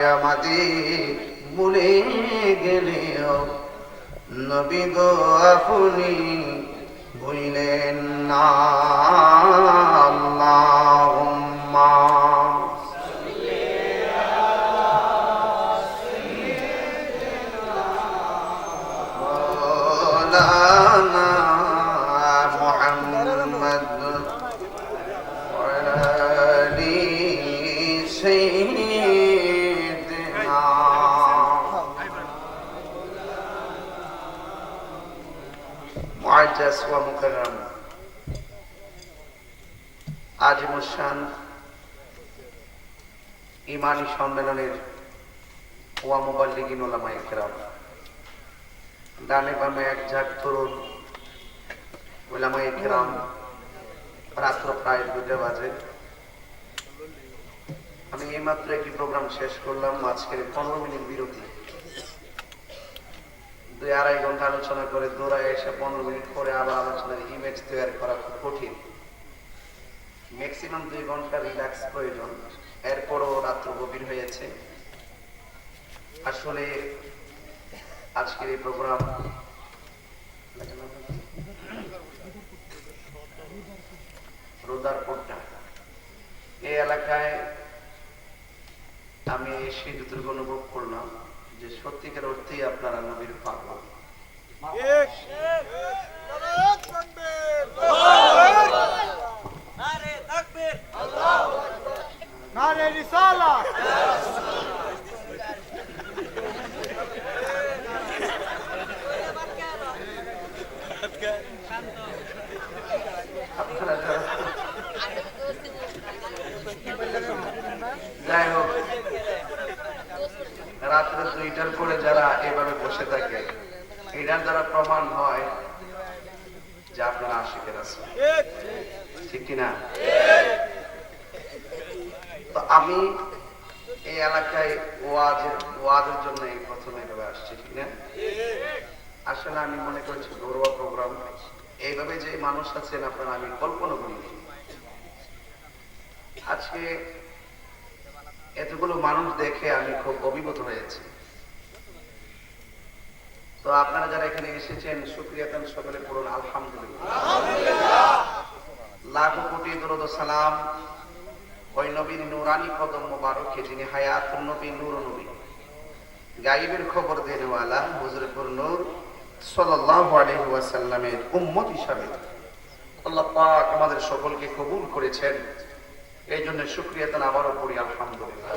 আমাদের ভুলে গেলেও নবী গো আপনি ভুলেন না মুআজ্জাজ ওয়া মুকাররাম আজিমুসান ইমানি সম্মেলনের ওয়া মুবাল্লিগিন ওলামায়ে কেরাম ডানে বামে এক ঝাঁক তরুণ ওলামায়ে কেরাম রাত্র প্রায় দুটো বাজে আমি এইমাত্র একটি প্রোগ্রাম শেষ করলাম। আজকের পনেরো মিনিট বিরতি। আড়াই ঘণ্টা আলোচনা করে, দৌড়ায় এসে পনেরো মিনিট করে আবার আলোচনার ইমেজ তৈরি করা খুব কঠিন। ম্যাক্সিমাম দুই ঘণ্টা রিল্যাক্স প্রয়োজন। এরপরও রাত্র গভীর হয়েছে। আসলে আজকের এই প্রোগ্রাম রোদার রোদারপোর্টটা এই এলাকায় আমি এসে যতটুকু অনুভব করলাম যে সত্যিকার অর্থেই আপনারা নবীর পাগল নারে তাকবীর নারে রিসালা আপনারা যারা যাই হোক রাত্রে দুইটার পরে যারা এভাবে বসে থাকে এটার দ্বারা প্রমাণ হয় যে আপনারা আশিকের আছে ঠিক কিনা? তো আমি এই এলাকায় ওয়াজের ওয়াজের জন্য এই প্রথমে এভাবে আসছি, ঠিক না আসলে আমি মনে করছি ঘরোয়া প্রোগ্রাম। এইভাবে যে মানুষ আছেন আপনারা, আমি কল্পনা করিনি আজকে এতগুলো মানুষ দেখে আমি খুব অভিভূত হয়েছি। তো আপনারা যারা এখানে এসেছেন সুক্রিয়া দেন সকলে পড়ুন, আলহামদুলিল্লাহ। লাখো কোটি দরুদ সালাম ওই নবীর নুরানি কদম মোবারকে, যিনি হায়াত নবী, নূর নবী। গাইবের খবর দেনওয়ালা হুজুরপুর নূর সাল্লাল্লাহু আলাইহি ওয়াসাল্লামের উম্মত হিসাবে। আল্লাহ পাক আমাদের সকলকে কবুল করেছেন। এই জন্য শুক্রিয়া তান আবারও করি আলহামদুলিল্লাহ।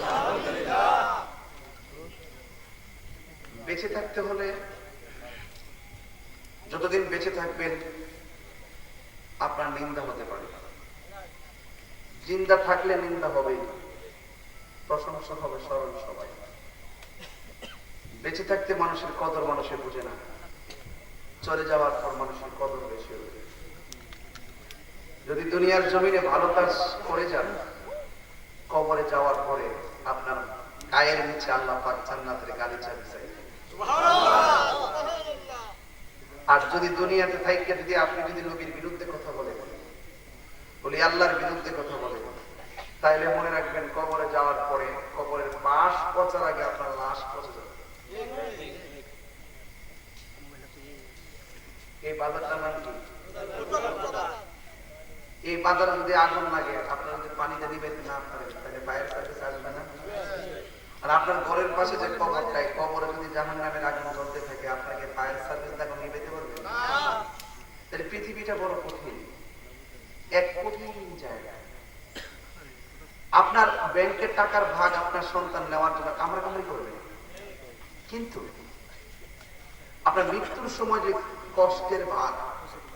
বেঁচে থাকতে হলে যতদিন বেঁচে থাকবেন, আপনার নিন্দা হতে পারে। জিন্দা থাকলে নিন্দা হবেই প্রশংসা হবে স্মরণ সবাই। বেঁচে থাকতে মানুষের কদর মানুষের বুঝে না। চলে যাওয়ার পর মানুষের কদর বেশি হবে যদি দুনিয়ার জমিনে ভালো কাজ করে যান, কবরে যাওয়ার পরে আপনার গায়ের নিচে আল্লাহ পাক জান্নাতের গালি চাবি চাই আর যদি দুনিয়াতে থাইকে যদি আপনি যদি নবীর বিরুদ্ধে কথা বলেন, বলি আল্লাহর বিরুদ্ধে কথা বলেন, তাইলে মনে রাখবেন কবরে যাওয়ার পরে কবরের বাস পচার আগে আপনার লাশ পচে যাবে। এই বাজারটার নাম কি? এই বাজারে যদি আগুন লাগে, আপনার যদি পানিতে নিবেন না পারেন তাহলে ফায়ার সার্ভিস আসবে না। আর আপনার ঘরের পাশে যে কবরটা এই কবরে যদি জাহান নামের আগুন তাহলে পৃথিবীটা বড় কঠিন। এক কঠিন জায়গা। আপনার ব্যাংকের টাকার ভাগ আপনার সন্তান নেওয়ার জন্য কামড়া কামড়ি করবে। কিন্তু আপনার মৃত্যুর সময় যে কষ্টের ভাগ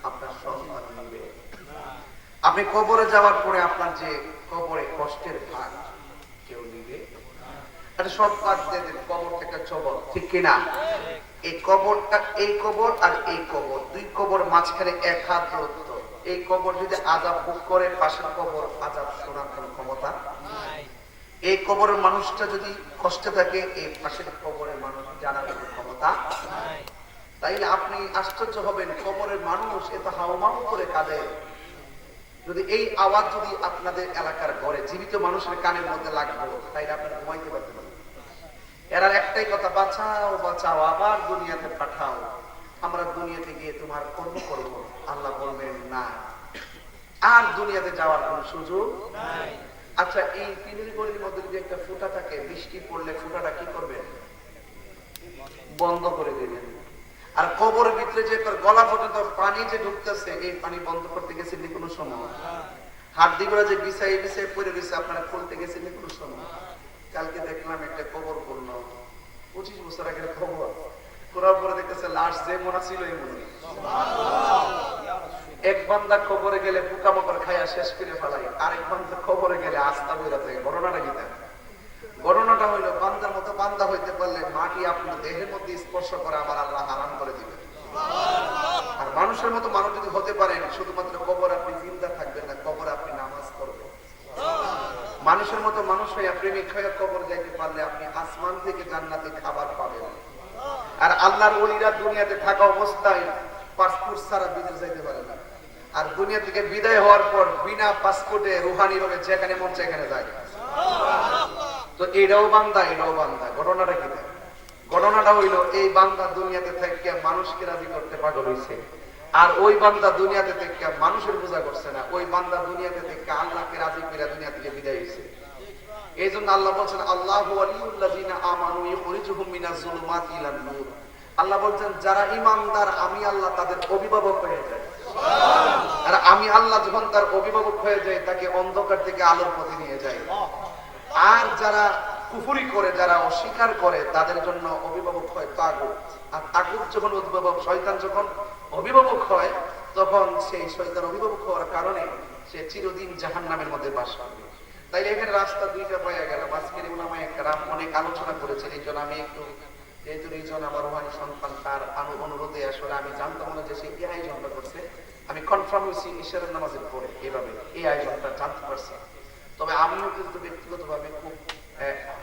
আপনার সন্তান নেবে। আপনি কবরে যাওয়ার পরে আপনার যে কবরে কষ্টের ভাগ কেউ নিবে? এটা সব বাদ দিয়ে কবর থেকে চবর ঠিক কিনা? এই কবরটা, এই কবর আর এই কবর। দুই কবর মাঝখানে এক হাত দূরত্ব। এই কবর যদি আজাব ভোগ করে, পাশের কবর আজাব শোনার কোন ক্ষমতা এই কবরের মানুষটা যদি কষ্টে থাকে, এই পাশের কবরের মানুষ জানার কোন ক্ষমতা তাইলে আপনি আশ্চর্য হবেন, কবরের মানুষ এত হাওমাউ করে কাঁদে। যদি এই আওয়াজ যদি আপনাদের এলাকার ঘরে, জীবিত মানুষের কানের মধ্যে লাগবে তাইলে আপনারা ঘুমাইতে পারতেন না। একটাই কথা বাঁচাও বাঁচাও আবার দুনিয়াতে পাঠাও। আমরা দুনিয়াতে গিয়ে তোমার কর্ম করব। আল্লাহ বলবেন না। আর দুনিয়াতে যাওয়ার কোন সুযোগ আচ্ছা এই পিনের গলির মধ্যে যদি একটা ফুটা থাকে বৃষ্টি পড়লে ফুটাটা কি করবেন? বন্ধ করে দেবেন। আর কবরের ভিতরে যে তোর গলা পর্যন্ত পানি যে ঢুকতেছে এই পানি বন্ধ করতে গেছেন নি কোনো সময়? হাড্ডি গুলো যে বিছাই বিছাই পড়ে রয়েছে আপনারা খুলতে গেছেন নি কোনো সময়? কালকে দেখলাম একটা কবর করল পঁচিশ বছর আগের খবর। করার পরে দেখতেছে লাশ যে মনে ছিল এই মনে। এক বান্দা খবরে গেলে পোকামাকড় খাইয়া শেষ করে ফেলাই আরেক বান্দা খবরে গেলে আস্থা বেরো থাকে ঘটনাটা কি থাকে ঘটনাটা হইল, বান্দার মতো বান্দা হইতে পারলে মাটি আপনার দেহের মধ্যে স্পর্শ করে আমার আল্লাহ হারাম করে দিবে আর মানুষের মতো মানুষ যদি হতে পারেন, শুধুমাত্র কবর আপনি জিন্দা থাকবেন না কবর আপনি নামাজ করবেন মানুষের মতো মানুষ হয়ে প্রেমিক হয়ে কবর যাইতে পারলে আপনি আসমান থেকে জান্নাতে খাবার পাবেন। আর আল্লাহর ওলিরা দুনিয়াতে থাকা অবস্থায় পাসপোর্ট ছাড়া বিদেশ যাইতে পারে না। আর দুনিয়া থেকে বিদায় হওয়ার পর বিনা পাসপোর্টে রুহানি ভাবে যেখানে মন সেখানে যায়। তো এটাও বান্দা এটাও বান্দা। ঘটনাটা কি? ঘটনাটা হইল, এই বান্দা দুনিয়াতে থেকে মানুষকে রাজি করতে পাগল হইছে। আর ওই বান্দা দুনিয়াতে থেকে মানুষের বোঝা করছে না, ওই বান্দা দুনিয়াতে থেকে আল্লাহকে রাজি করে দুনিয়া থেকে বিদায় হইছে। এই জন্য আল্লাহ বলছেন, আল্লাহ আল্লাহ বলছেন, যারা ইমানদার আমি আল্লাহ তাদের অভিভাবক হয়ে যায় আর আমি আল্লাহ যখন তার অভিভাবক হয়ে যায় তাকে অন্ধকার থেকে আলোর পথে নিয়ে যায় আর যারা কুফুরি করে, যারা অস্বীকার করে, তাদের জন্য অভিভাবক হয় তাগুত। আর তাগুত যখন উদ্ভাবক শয়তান যখন অভিভাবক হয়, তখন সেই শয়তান অভিভাবক হওয়ার কারণে সে চিরদিন জাহান নামের মধ্যে বাস করবে। তাই এখানে রাস্তা দুইটা পাইয়া গেল। আজকের উলামায়ে একরাম অনেক আলোচনা করেছেন। এই জন্য আমি একটু, যেহেতু এইজন আমার রোহানি সন্তান, তার অনুরোধে আসলে আমি জানতাম না যে সে এই আয়োজনটা করছে। আমি কনফার্ম হয়েছি ঈশ্বরের নামাজের পরে এইভাবে এই আয়োজনটা জানতে পারছি। তবে আমিও কিন্তু ব্যক্তিগতভাবে খুব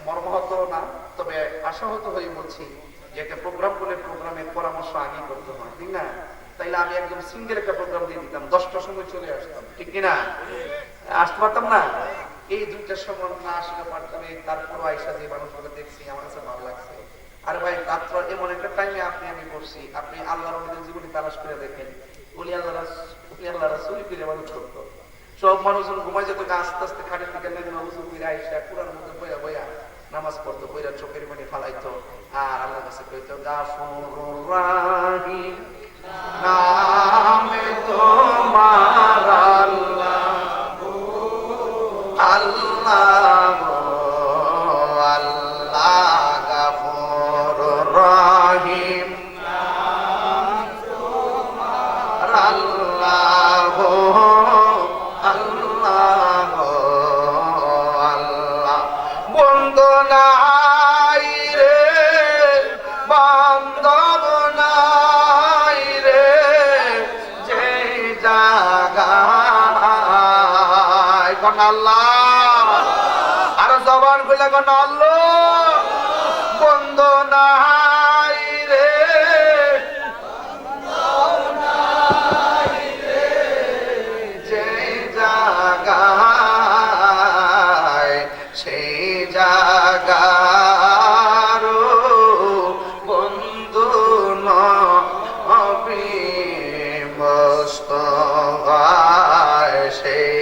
মর্মাহত না। তবে আশাহত হয়ে বলছি যে একটা প্রোগ্রাম করলে প্রোগ্রামের পরামর্শ আগে করতে হয়, ঠিক না? তাইলে আমি একদম সিঙ্গেল একটা প্রোগ্রাম দিয়ে দিতাম। দশটার সময় চলে আসতাম, ঠিক কিনা? আসতে পারতাম না? এই দুইটার সময় না আসলে পারতাম এই তারপর আইসা যে মানুষগুলো দেখছি, আমার কাছে ভালো লাগছে। আর ভাই, রাত্র এমন একটা টাইমে আপনি আমি বসছি, আপনি আল্লাহর আমাদের জীবনে তালাশ করে দেখেন। উনি আল্লাহ আল্লাহ ফিরে মানুষ করতো সব মানুষজন ঘুমাই যেত আস্তে আস্তে ফিরে আইসা কুরার মধ্যে নামাজ পড়তো, বইরা চোখের পানি ফালাইতো, আর আল্লাহ কাছে কইতো গাফুরুর রাহিম, নামে তোমার আল্লাহ আল্লাহ গাফুরুর রাহিম আল্লাহ আল্লাহ আল্লাহ বন্ধু নাই রে বান্ধব নাই রে যে জাগায় কোন আল্লাহ আর খুলে কোন আল্লাহ বন্ধু নাই রে। যে জাগায় সেই জাগার বন্ধু নবী মস্তফায় সেই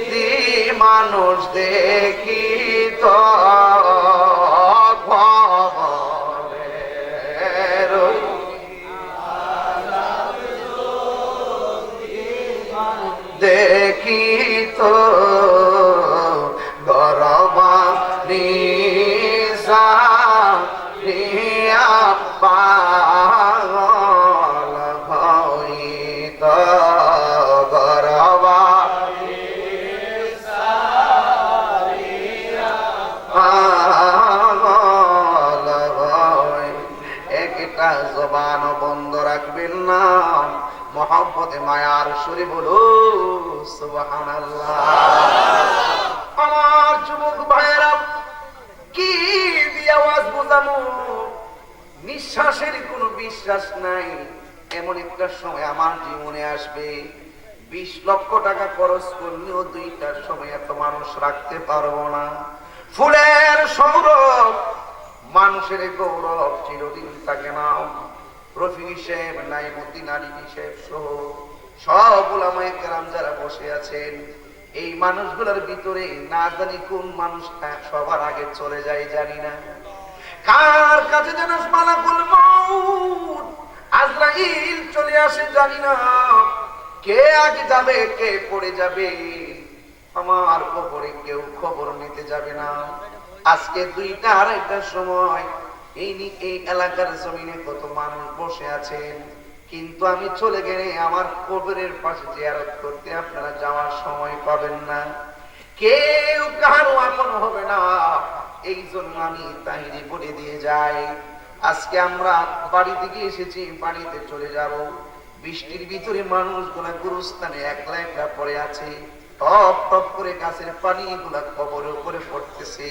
যদি মানুষ দেখি তো দেখি তো রাখবেন না মায়ার সুরে বলো, সুবহানাল্লাহ। আমার যুবক ভাইয়েরা, কি দিয়ে বোঝানো নিঃশ্বাসের কোনো বিশ্বাস নাই। এমন একটা সময় আমার জীবনে আসবে। বিশ লক্ষ টাকা খরচ করলেও দুইটার সময় এত মানুষ রাখতে পারব না। ফুলের সৌরভ, মানুষের গৌরব চিরদিন থাকে না। রফি হিসেব নাইমুদ্দিন আলী হিসেব সহ সব ওলামায়ে কেরাম যারা বসে আছেন, এই মানুষগুলোর ভিতরে না জানি কোন মানুষটা সবার আগে চলে যায় জানি না। কার কাছে যেন মালাকুল মউত আজরাইল চলে আসে জানি না। কে আগে যাবে, কে পড়ে যাবে, আমার কবরে কেউ খবর নিতে যাবে না। আজকে দুইটা আড়াইটার সময় এই এই এলাকার জমিনে কত মানুষ বসে আছেন, কিন্তু আমি চলে গেলে আমার কবরের পাশে জিয়ারত করতে আপনারা যাওয়ার সময় পাবেন না। কেউ কারও আপন হবে না। এই জন্য আমি বলে দিয়ে যাই। আজকে আমরা বাড়ি থেকে এসেছি, বাড়িতে চলে যাব। বৃষ্টির ভিতরে মানুষগুলা গুরুস্থানে একলা একলা পড়ে আছে। টপ টপ করে গাছের পানি গুলা কবরের উপরে পড়তেছে।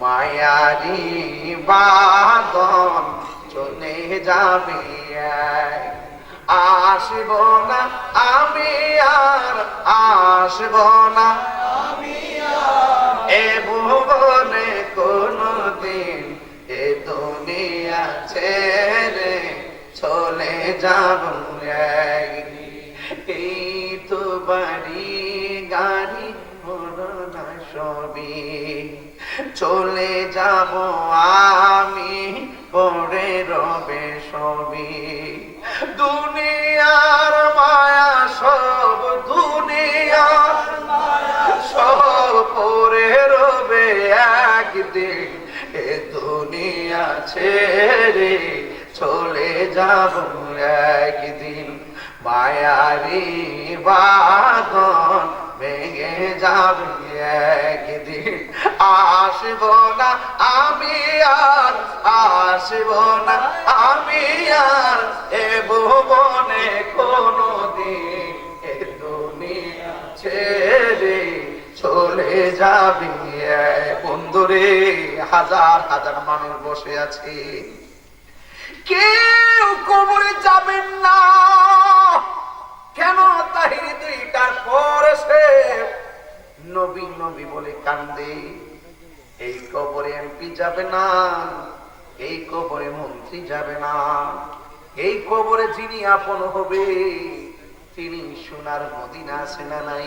মায়ারি বাদন চলে যাবে আসব না আমি আর, আসব না এ ভুবনে কোনদিন এ দুনিয়া ছেড়ে চলে যাব চলে যাব আমি, পরে রবে সবই। দুনিয়ার মায়া সব দুনিয়ার সব পরে রবে একদিন। এ দুনিয়া ছেড়ে চলে যাব একদিন। মায়ারি বাদন ভেঙে যাবে একদিন। আসব না আমি আর, আসব না আমি আর এ ভুবনে কোনো দিন এ দুনিয়া ছেড়ে চলে যাবি বন্ধুরে। হাজার হাজার মানুষ বসে আছে। কেউ কবরে যাবেন না। কেন তাহিরি দুইটার পর এসে নবী নবী বলে কান্দে এই কবরে এমপি যাবে না এই কবরে মন্ত্রী যাবে না এই কবরে যিনি আপন হবে তিনি সোনার মদিনা আছে না নাই?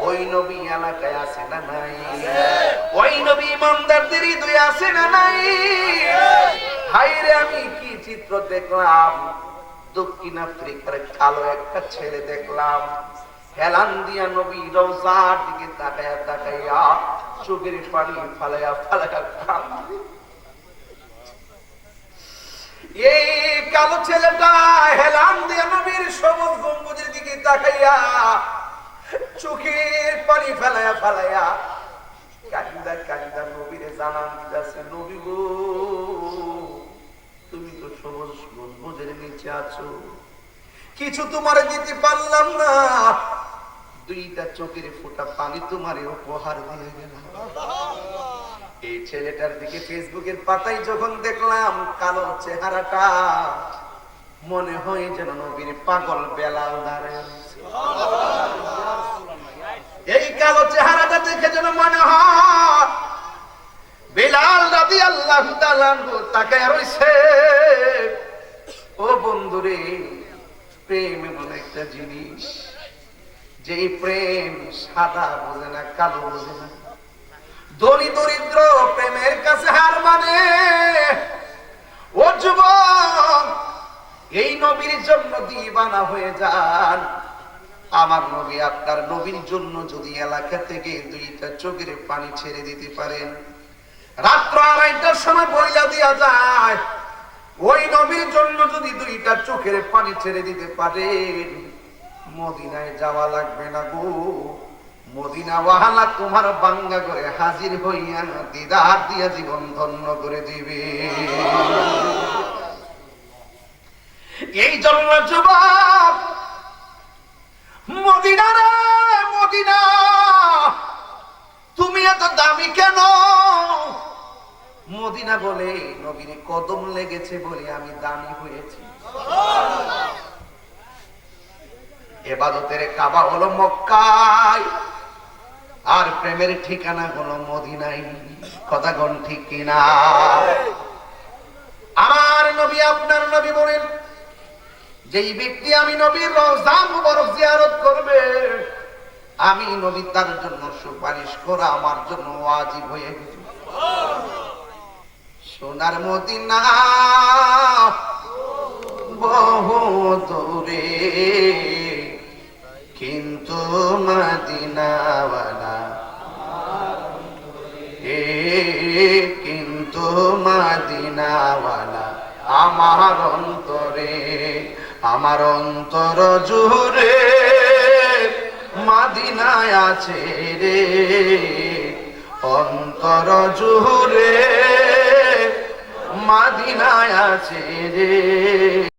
ওই নবী এলাকায় আছে না নাই? ওই নবী ইমানদারদের হৃদয়ে আছে না নাই? হাইরে আমি কি চিত্র দেখলাম? দক্ষিণ আফ্রিকার কালো একটা ছেলে দেখলাম হেলান দিয়া নবী দিকে তাকায়া তাকাইয়া চোখের পানি ফালাইয়া ফালাইয়া কান্দে। এই কালো ছেলেটা নবীর সবুজ গম্বুজের দিকে তাকাইয়া চোখের পানি কান্দা নবীরে জানান দিতেছে, নবী গো সবুজ গম্বুজের নিচে আছো? কিছু তোমার দিতে পারলাম না। দুইটা চোখের ফোঁটা পানি তোমারে উপহার এই ছেলেটার দিকে ফেসবুকের যখন দেখলাম কালো চেহারাটা, মনে হয় যেন নবীর পাগল বেলাল আছে। এই কালো চেহারাটা দেখে যেন মনে হয় বেলাল রাদি আল্লাহ তাকে রয়েছে ও বন্ধুরে, প্রেম এমন একটা জিনিস যে প্রেম সাদা বোঝে না, কালো বোঝে না। ধনী দরিদ্র প্রেমের কাছে হার মানে ও যুবক, এই নবীর জন্য দিবানা হয়ে যান। আমার নবী আপনার নবীর জন্য যদি এলাকা থেকে দুইটা চোখের পানি ছেড়ে দিতে পারেন রাত্র আড়াইটার সময় বইলা দিয়া যায়। ওই নবীর জন্য যদি দুইটা চোখের পানি ছেড়ে দিতে পারেন মদিনায় যাওয়া লাগবে না গো। মদিনা তোমার বাঙ্গা করে হাজির হইয়া দিদার দিয়া জীবন ধন্য করে দিবে। এই জন্য যুবক মদিনা রে মদিনা তুমি এত দামি কেন? মদিনা বলে, নবীর কদম লেগেছে বলে আমি দামি হয়েছি। এবাদতের কাবা হলো মক্কায়, আর প্রেমের ঠিকানা হলো মদিনাই কথা কোন ঠিক কিনা? আমার নবী, আপনার নবী বলেন, যেই ব্যক্তি আমি নবীর রওজা মুবারক জিয়ারত করবে আমি নবী তার জন্য সুপারিশ করা আমার জন্য ওয়াজিব হয়ে গেছে। সোনার মদিনা বহু দূরে, কিন্তু মদিনাওয়ালা এ, কিন্তু মদিনাওয়ালা আমার অন্তরে, আমার অন্তর জুড়ে। মাদিনায় আছে রে। অন্তর জুড়ে মাদিনায় আছে রে।